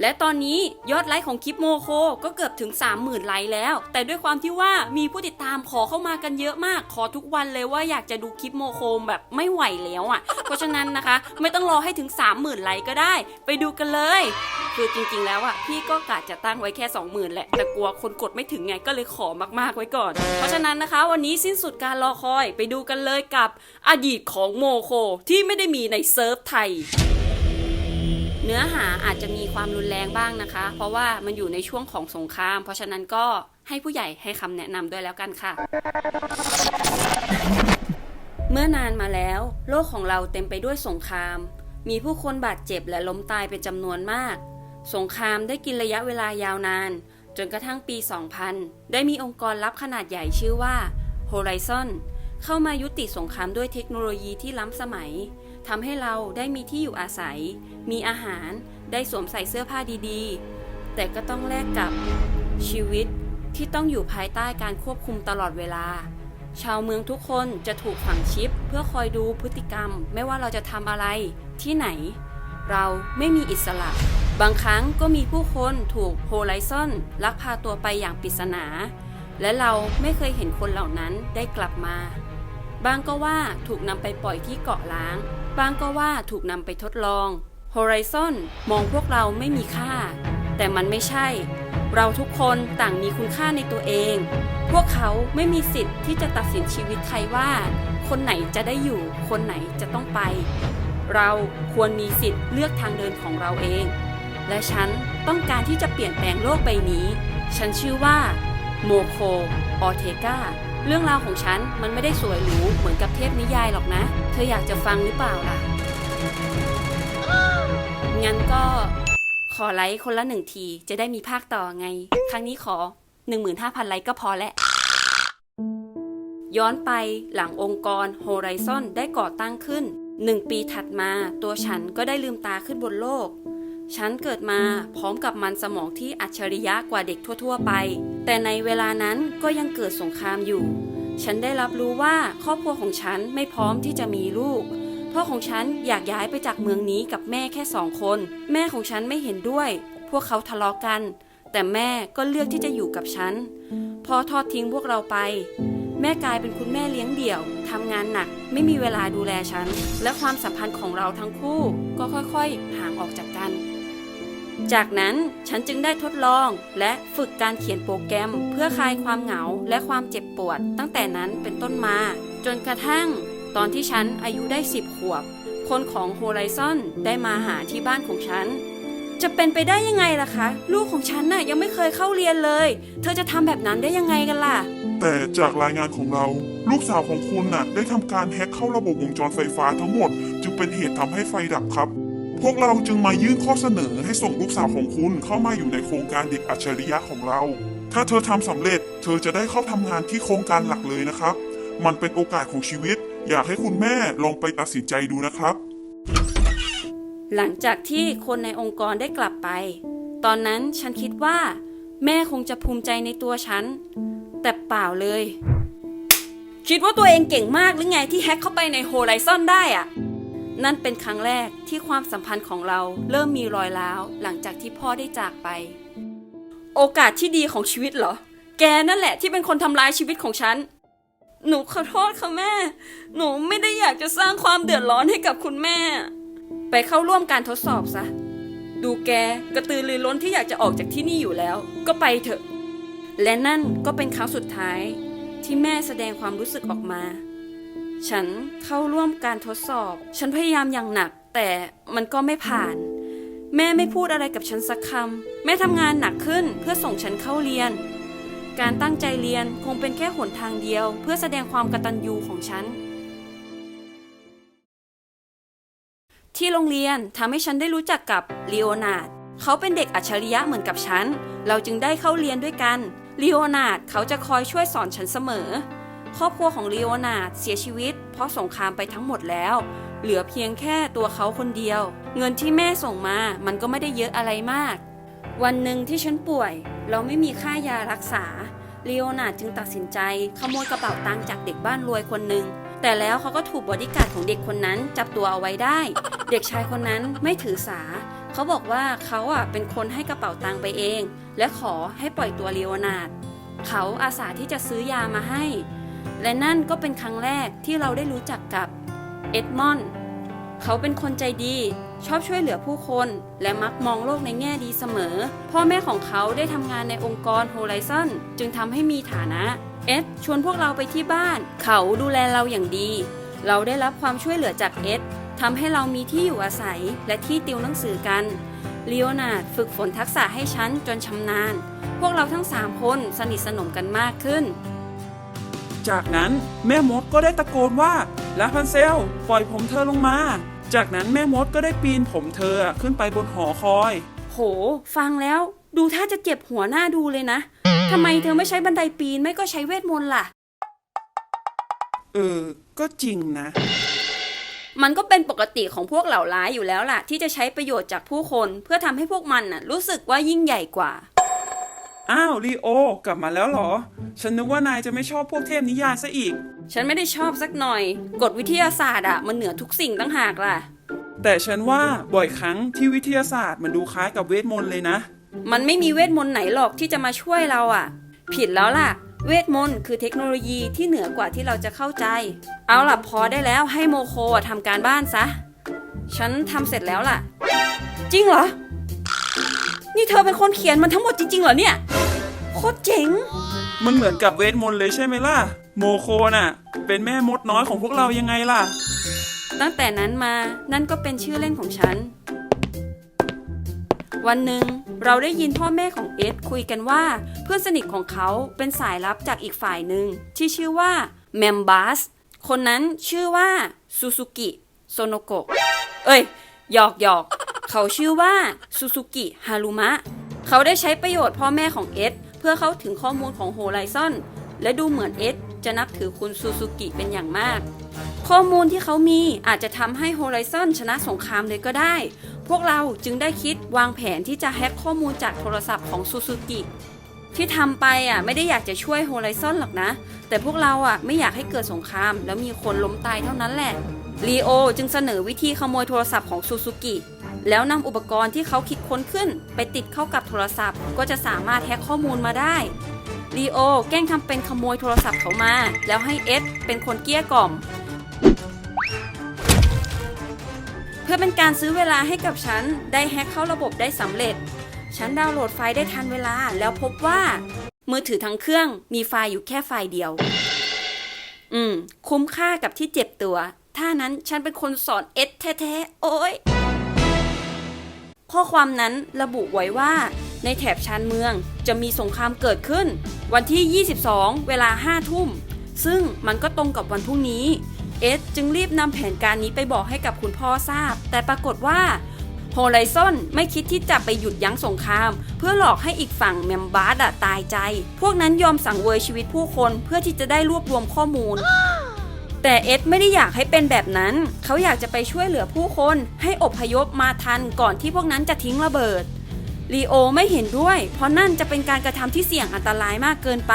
และตอนนี้ยอดไลค์ของคลิปโมโคก็เกือบถึง 30,000 ไลค์แล้ว แต่ด้วยความที่ว่ามีผู้ติดตามขอเข้ามากันเยอะมาก ขอทุกวันเลยว่าอยากจะดูคลิปโมโคแบบไม่ไหวแล้วอะ่ะ เพราะฉะนั้นนะคะ ไม่ต้องรอให้ถึง 30,000 ไลค์ก็ได้ ไปดูกันเลย คือจริงๆแล้วอะ่ะพี่ก็กะจะตั้งไว้แค่ 20,000 แหละ แต่กลัวคนกดไม่ถึงไงก็เลยขอมากๆไว้ก่อน เพราะฉะนั้นนะคะ วันนี้สิ้นสุดการรอคอยไปดูกันเลยกับอดีตของโมโคที่ไม่ได้มีในเซิร์ฟไทย เนื้อหาอาจจะมีความรุนแรงบ้างนะคะ เพราะว่ามันอยู่ในช่วงของสงคราม เพราะฉะนั้นก็ให้ผู้ใหญ่ให้คำแนะนำด้วยแล้วกันค่ะ เมื่อนานมาแล้ว โลกของเราเต็มไปด้วยสงคราม มีผู้คนบาดเจ็บและล้มตายเป็นจำนวนมาก สงครามได้กินระยะเวลายาวนาน จนกระทั่งปี 2000 ได้มีองค์กรลับขนาดใหญ่ชื่อว่า Horizon เข้ามายุติสงครามด้วยเทคโนโลยีที่ล้ำสมัย ทำให้เราได้มีที่อยู่อาศัย มีอาหารได้สวมใส่เสื้อผ้าดีๆ แต่ก็ต้องแลกกับชีวิตที่ต้องอยู่ภายใต้การควบคุมตลอดเวลา ชาวเมืองทุกคนจะถูกฝังชิป เพื่อคอยดูพฤติกรรม ไม่ว่าเราจะทำอะไรที่ไหน เราไม่มีอิสระ บางครั้งก็มีผู้คนถูกโฮไลซอนลักพาตัวไปอย่างปริศนา และเราไม่เคยเห็นคนเหล่านั้นได้กลับมาบางก็ว่าถูกนำไปปล่อยที่เกาะล้าง บางก็ว่าถูกนำไปทดลอง Horizon มองพวกเราไม่มีค่า แต่มันไม่ใช่ เราทุกคนต่างมีคุณค่าในตัวเอง พวกเขาไม่มีสิทธิ์ที่จะตัดสินชีวิตใครว่า คนไหนจะได้อยู่ คนไหนจะต้องไป เราควรมีสิทธิ์เลือกทางเดินของเราเอง และฉันต้องการที่จะเปลี่ยนแปลงโลกใบนี้ ฉันชื่อว่าโมโค ออเทกา เรื่องราวของฉันมันไม่ได้สวยหรูเหมือนกับเทพนิยายหรอกนะ เธออยากจะฟังหรือเปล่าล่ะ งั้นก็ขอไลค์คนละหนึ่งที จะได้มีภาคต่อไง ครั้งนี้ขอ 15,000 ไลค์ก็พอแล้วย้อนไปหลังองค์กร Horizon ได้ก่อตั้งขึ้น 1 ปีถัดมาตัวฉันก็ได้ลืมตาขึ้นบนโลก ฉันเกิดมาพร้อมกับมันสมองที่อัจฉริยะกว่าเด็กทั่ว ๆ ไป แต่ในเวลานั้นก็ยังเกิดสงครามอยู่ ฉันได้รับรู้ว่าครอบครัวของฉันไม่พร้อมที่จะมีลูก พ่อของฉันอยากย้ายไปจากเมืองนี้กับแม่แค่สองคน แม่ของฉันไม่เห็นด้วย พวกเขาทะเลาะกัน แต่แม่ก็เลือกที่จะอยู่กับฉัน พอทอดทิ้งพวกเราไป แม่กลายเป็นคุณแม่เลี้ยงเดี่ยวทำงานหนักไม่มีเวลาดูแลฉัน และความสัมพันธ์ของเราทั้งคู่ ก็ค่อยๆ ห่างออกจากกัน จากนั้นฉันจึงได้ทดลองและฝึกการเขียนโปรแกรม เพื่อคลายความเหงาและความเจ็บปวด ตั้งแต่นั้นเป็นต้นมา จนกระทั่ง ตอนที่ฉันอายุได้ 10 ขวบ คนของ Horizon ได้มาหาที่บ้านของฉัน จะเป็นไปได้ยังไงล่ะคะ ลูกของฉันน่ะยังไม่เคยเข้าเรียนเลย เธอจะทำแบบนั้นได้ยังไงกันล่ะ แต่จากรายงานของเรา ลูกสาวของคุณน่ะ ได้ทำการแฮ็กเข้าระบบวงจรไฟฟ้าทั้งหมด จึงเป็นเหตุทำให้ไฟดับครับ พวกเราจึงมายื่นข้อเสนอให้ส่งลูกสาวของคุณเข้ามาอยู่ในโครงการเด็กอัจฉริยะของเรา ถ้าเธอทำสำเร็จ เธอจะได้เข้าทำงานที่โครงการหลักเลยนะครับ มันเป็นโอกาสของชีวิต อยากให้คุณแม่ลองไปตัดสินใจดูนะครับ หลังจากที่คนในองค์กรได้กลับไป ตอนนั้นฉันคิดว่า แม่คงจะภูมิใจในตัวฉัน แต่เปล่าเลย คิดว่าตัวเองเก่งมากหรือไงที่แฮ็กเข้าไปในโฮไลซอนได้อะ นั่นเป็นครั้งแรกที่ความสัมพันธ์ของเราเริ่มมีรอยร้าวหลังจากที่พ่อได้จากไป โอกาสที่ดีของชีวิตเหรอ แกนั่นแหละที่เป็นคนทำลายชีวิตของฉัน หนูขอโทษค่ะแม่ หนูไม่ได้อยากจะสร้างความเดือดร้อนให้กับคุณแม่ ไปเข้าร่วมการทดสอบซะ ดูแกกระตือรือร้นที่อยากจะออกจากที่นี่อยู่แล้ว ก็ไปเถอะ และนั่นก็เป็นครั้งสุดท้ายที่แม่แสดงความรู้สึกออกมา ฉันเข้าร่วมการทดสอบ ฉันพยายามอย่างหนัก แต่มันก็ไม่ผ่าน แม่ไม่พูดอะไรกับฉันสักคำแม่ทำงานหนักขึ้นเพื่อส่งฉันเข้าเรียน การตั้งใจเรียนคงเป็นแค่หนทางเดียว เพื่อแสดงความกตัญญูของฉัน ที่โรงเรียนทำให้ฉันได้รู้จักกับลีโอนาร์ดเขาเป็นเด็กอัจฉริยะเหมือนกับฉัน เราจึงได้เข้าเรียนด้วยกันลีโอนาร์ดเขาจะคอยช่วยสอนฉันเสมอ ครอบครัวของลีโอนาร์ดเสียชีวิต เพราะสงครามไปทั้งหมดแล้ว เหลือเพียงแค่ตัวเขาคนเดียว เงินที่แม่ส่งมามันก็ไม่ได้เยอะอะไรมาก วันหนึ่งที่ฉันป่วย เราไม่มีค่ายารักษาลีโอนาร์ดจึงตัดสินใจขโมยกระเป๋าตังค์จากเด็กบ้านรวยคนหนึ่งแต่แล้วเขาก็ถูกบอดี้การ์ดของเด็กคนนั้นจับตัวเอาไว้ได้ เด็กชายคนนั้นไม่ถือสา เขาบอกว่าเขาอะเป็นคนให้กระเป๋าตังค์ไปเอง และขอให้ปล่อยตัวลีโอนาร์ดเขาอาสาที่จะซื้อยามาให้ และนั่นก็เป็นครั้งแรกที่เราได้รู้จักกับเอ็ดมอนด์เขาเป็นคนใจดี ชอบช่วยเหลือผู้คน และมักมองโลกในแง่ดีเสมอ พ่อแม่ของเขาได้ทำงานในองค์กรโฮไลซอนจึงทำให้มีฐานะ เอ็ดชวนพวกเราไปที่บ้าน เขาดูแลเราอย่างดี เราได้รับความช่วยเหลือจากเอ็ดทำให้เรามีที่อยู่อาศัยและที่ติวหนังสือกันลีโอนาดฝึกฝนทักษะให้ฉันจนชำนาญ พวกเราทั้งสามคนสนิทสนมกันมากขึ้น จากนั้นแม่มดก็ได้ตะโกนว่าลาพันเซล ปล่อยผมเธอลงมา จากนั้นแม่มดก็ได้ปีนผมเธอขึ้นไปบนหอคอย โห ฟังแล้วดูถ้าจะเจ็บหัวหน้าดูเลยนะทำไมเธอไม่ใช้บันไดปีนไม่ก็ใช้เวทมนต์ล่ะ เออ ก็จริงนะ มันก็เป็นปกติของพวกเหล่าร้ายอยู่แล้วล่ะ ที่จะใช้ประโยชน์จากผู้คนเพื่อทำให้พวกมันน่ะรู้สึกว่ายิ่งใหญ่กว่า อ้าวลีโอกลับมาแล้วเหรอ ฉันนึกว่านายจะไม่ชอบพวกเทพนิยายซะอีก ฉันไม่ได้ชอบสักหน่อย กฎวิทยาศาสตร์อะมันเหนือทุกสิ่งตั้งหากล่ะ แต่ฉันว่าบ่อยครั้งที่วิทยาศาสตร์มันดูคล้ายกับเวทมนต์เลยนะ มันไม่มีเวทมนต์ไหนหรอกที่จะมาช่วยเราอะผิดแล้วล่ะ เวทมนต์คือเทคโนโลยีที่เหนือกว่าที่เราจะเข้าใจ เอาล่ะพอได้แล้วให้โมโคอะทำการบ้านซะ ฉันทำเสร็จแล้วล่ะ จริงเหรอ นี่เธอเป็นคนเขียนมันทั้งหมดจริงๆเหรอเนี่ย โคตรเจ๋ง มันเหมือนกับเวทมนต์เลยใช่ไหมล่ะ โมโคน่ะ เป็นแม่มดน้อยของพวกเรายังไงล่ะ ตั้งแต่นั้นมานั่นก็เป็นชื่อเล่นของฉัน วันหนึ่งเราได้ยินพ่อแม่ของเอ็ดคุยกันว่า เพื่อนสนิทของเขาเป็นสายลับจากอีกฝ่ายหนึ่งที่ชื่อว่าแมมบัสคนนั้นชื่อว่าซูซูกิโซโนโกะเอ้ยหยอกหยอกเขาชื่อว่าซูซูกิฮารุมะ เขาได้ใช้ประโยชน์พ่อแม่ของเอ็ดเพื่อเข้าถึงข้อมูลของโฮไลซอนและดูเหมือนเอ็ดจะนับถือคุณซูซูกิเป็นอย่างมาก ข้อมูลที่เขามีอาจจะทำให้โฮไลซอนชนะสงครามเลยก็ได้ พวกเราจึงได้คิดวางแผนที่จะแฮ็กข้อมูลจากโทรศัพท์ของซูซูกิที่ทำไปอะไม่ได้อยากจะช่วยโฮไลซอนหรอกนะ แต่พวกเราอะไม่อยากให้เกิดสงคราม แล้วมีคนล้มตายเท่านั้นแหละลีโอจึงเสนอวิธีขโมยโทรศัพท์ของซูซูกิ แล้วนำอุปกรณ์ที่เขาคิดค้นขึ้น ไปติดเข้ากับโทรศัพท์ ก็จะสามารถแฮกข้อมูลมาได้ลีโอแกล้งทำเป็นขโมยโทรศัพท์เขามา แล้วให้เอ็ดเป็นคนเกี้ยกล่อม เพื่อเป็นการซื้อเวลาให้กับฉัน ได้แฮกเข้าระบบได้สำเร็จ ฉันดาวน์โหลดไฟล์ได้ทันเวลา แล้วพบว่า มือถือทั้งเครื่องมีไฟล์อยู่แค่ไฟล์เดียว อืม คุ้มค่ากับที่เจ็บตัว ถ้านั้นฉันเป็นคนสอนเอสแท้ๆ โอ้ย ข้อความนั้นระบุไว้ว่า ในแถบชานเมืองจะมีสงครามเกิดขึ้น วันที่ 22 เวลา 5 ทุ่ม ซึ่งมันก็ตรงกับวันพรุ่งนี้ เอสจึงรีบนำแผนการนี้ไปบอกให้กับคุณพ่อทราบ แต่ปรากฏว่าโฮไลซอนไม่คิดที่จะไปหยุดยั้งสงคราม เพื่อหลอกให้อีกฝั่งแมมบาร์ดตายใจ พวกนั้นยอมสั่งเวยชีวิตผู้คนเพื่อที่จะได้รวบรวมข้อมูล แต่เอ็ดไม่ได้อยากให้เป็นแบบนั้น เขาอยากจะไปช่วยเหลือผู้คนให้อพยพมาทันก่อนที่พวกนั้นจะทิ้งระเบิดลีโอไม่เห็นด้วย เพราะนั่นจะเป็นการกระทำที่เสี่ยงอันตรายมากเกินไป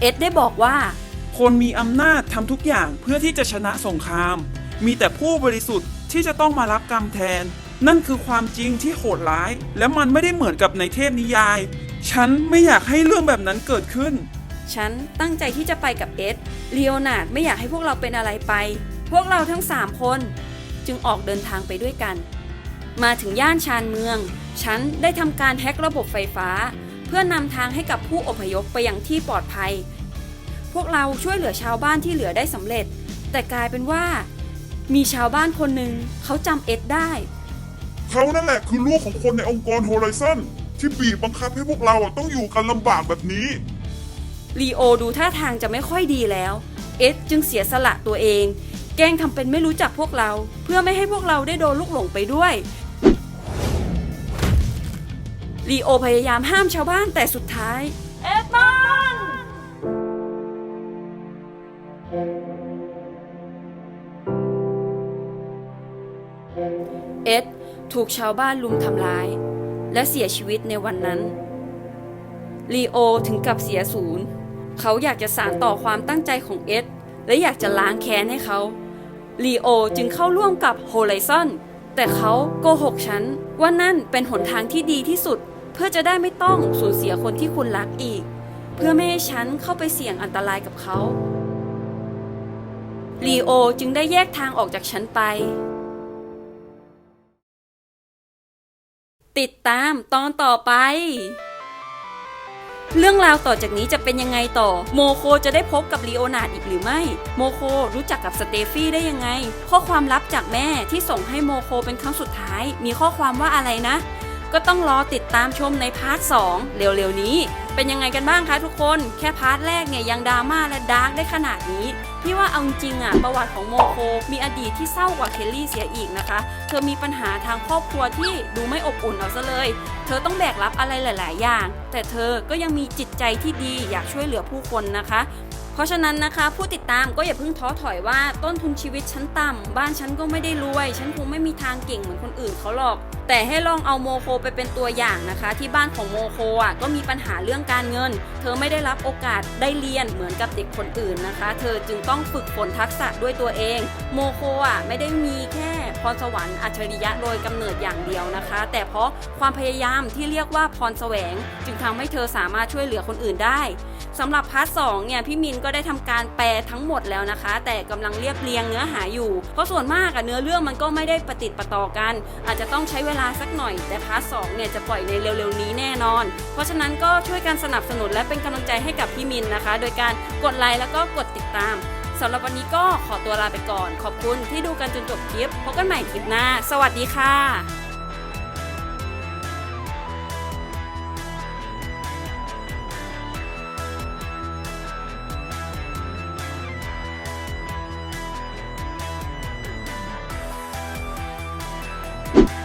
เอ็ดได้บอกว่า คนมีอำนาจทำทุกอย่างเพื่อที่จะชนะสงคราม มีแต่ผู้บริสุทธิ์ที่จะต้องมารับกรรมแทน นั่นคือความจริงที่โหดร้าย และมันไม่ได้เหมือนกับในเทพนิยาย ฉันไม่อยากให้เรื่องแบบนั้นเกิดขึ้น ฉันตั้งใจที่จะไปกับเอ็ดเลีโอนาร์ดไม่อยากให้พวกเราเป็นอะไรไป พวกเราทั้ง3คน จึงออกเดินทางไปด้วยกัน มาถึงย่านชานเมือง ฉันได้ทำการแฮ็กระบบไฟฟ้า เพื่อนำทางให้กับผู้อพยพไปยังที่ปลอดภัย พวกเราช่วยเหลือชาวบ้านที่เหลือได้สำเร็จ แต่กลายเป็นว่า มีชาวบ้านคนหนึ่งเขาจำเอ็ดได้ เขานั่นแหละคือลูกของคนในองค์กรโฮไลซอนที่บีบบังคับให้พวกเราอะต้องอยู่กันลำบากแบบนี้ ลีโอดูท่าทางจะไม่ค่อยดีแล้ว เอ็ดจึงเสียสละตัวเอง แกล้งทำเป็นไม่รู้จักพวกเรา เพื่อไม่ให้พวกเราได้โดนลูกหลงไปด้วยลีโอพยายามห้ามชาวบ้านแต่สุดท้าย เอ็ดมอนเอ็ดถูกชาวบ้านลุมทำร้าย และเสียชีวิตในวันนั้นลีโอถึงกับเสียศูนย์ เขาอยากจะสานต่อความตั้งใจของเอ็ดและอยากจะล้างแค้นให้เขาลีโอจึงเข้าร่วมกับโฮไลซอนแต่เขาโกหกฉันว่านั่นเป็นหนทางที่ดีที่สุด เพื่อจะได้ไม่ต้องสูญเสียคนที่คุณรักอีก เพื่อไม่ให้ฉันเข้าไปเสี่ยงอันตรายกับเขาลีโอจึงได้แยกทางออกจากฉันไป ติดตามตอนต่อไป เรื่องราวต่อจากนี้จะเป็นยังไงต่อ โมโคจะได้พบกับลีโอนาร์ดอีกหรือไม่ โมโครู้จักกับสเตฟี่ได้ยังไง ข้อความลับจากแม่ที่ส่งให้โมโคเป็นครั้งสุดท้าย มีข้อความว่าอะไรนะ ก็ต้องรอติดตามชมในพาร์ท 2 เร็วๆนี้ เป็นยังไงกันบ้างคะทุกคน แค่พาร์ทแรกเนี่ยยังดราม่าและดาร์กได้ขนาดนี้ พี่ว่าเอาจริงอะประวัติของโมโค มีอดีตที่เศร้ากว่าเคลลี่เสียอีกนะคะ เธอมีปัญหาทางครอบครัวที่ดูไม่อบอุ่นเอาซะเลย เธอต้องแบกรับอะไรหลาย ๆ อย่าง แต่เธอก็ยังมีจิตใจที่ดีอยากช่วยเหลือผู้คนนะคะเพราะฉะนั้นนะคะ ผู้ติดตามก็อย่าเพิ่งท้อถอยว่าต้นทุนชีวิตฉันต่ำบ้านฉันก็ไม่ได้รวย ฉันคงไม่มีทางเก่งเหมือนคนอื่นเขาหรอกแต่ให้ลองเอาโมโคไปเป็นตัวอย่างนะคะ ที่บ้านของโมโคอะก็มีปัญหาเรื่องการเงิน เธอไม่ได้รับโอกาสได้เรียนเหมือนกับเด็กคนอื่นนะคะ เธอจึงต้องฝึกฝนทักษะด้วยตัวเอง โมโคอะไม่ได้มีแค่พรสวรรค์อัจฉริยะโดยกำเนิดอย่างเดียวนะคะ แต่เพราะความพยายามที่เรียกว่าพรแสวง จึงทำให้เธอสามารถช่วยเหลือคนอื่นได้สำหรับพาร์ทสองเนี่ยพี่มินก็ได้ทำการแปลทั้งหมดแล้วนะคะ แต่กำลังเรียบเรียงเนื้อหาอยู่ เพราะส่วนมากอะเนื้อเรื่องมันก็ไม่ได้ประติดประต่อกัน อาจจะต้องใช้เวลาสักหน่อย แต่พาร์ทสองเนี่ยจะปล่อยในเร็วๆนี้แน่นอน เพราะฉะนั้นก็ช่วยกันสนับสนุนและเป็นกำลังใจให้กับพี่มินนะคะ โดยการกดไลค์แล้วก็กดติดตามสำหรับวันนี้ก็ขอตัวลาไปก่อน ขอบคุณที่ดูกันจนจบคลิปพบกันใหม่คลิปหน้า สวัสดีค่ะ